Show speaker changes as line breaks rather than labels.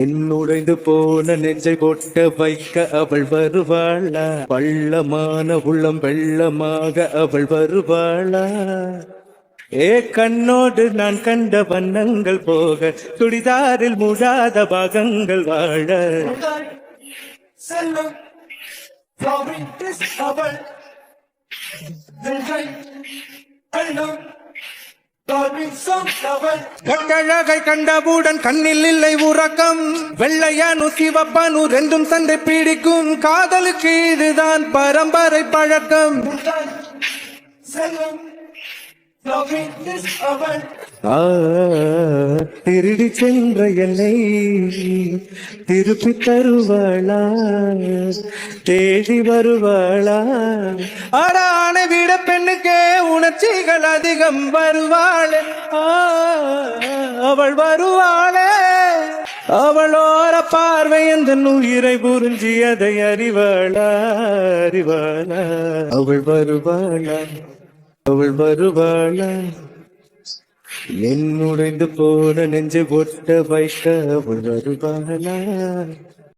என்னுடைந்து போன நெஞ்சை கொட்ட வைக்க அவள் வருவாளா? பள்ளமான உள்ளம் வெள்ளமாக அவள் வருவாளா? ஏ கண்ணோடு நான் கண்ட வண்ணங்கள் போக துடிதாரில் மூடாத பாகங்கள் வாழ.
அவள்.
கட்டழகை கண்டவுடன் கண்ணில் இல்லை உறக்கம். வெள்ளையானு சிவப்பானு ரெண்டும் சண்டை பிடிக்கும். காதலுக்கு இதுதான் பரம்பரை பழக்கம். திருடி சென்ற என்னை திருப்பி தருவாளா தேடி வருவாளா ஆடான விட பெண்ணுக்கே உணர்ச்சிகள் அதிகம் வருவாளே. அவள் வருவாளே. அவளோர பார்வை எந்த உயிரை புரிஞ்சி அதை அறிவாளா அறிவாளா. அவள் வருவாளா அவள் வருவாளா. என்னுடைந்து போன நெஞ்சு ஒட்ட வைக்க அவள் வருவாளா.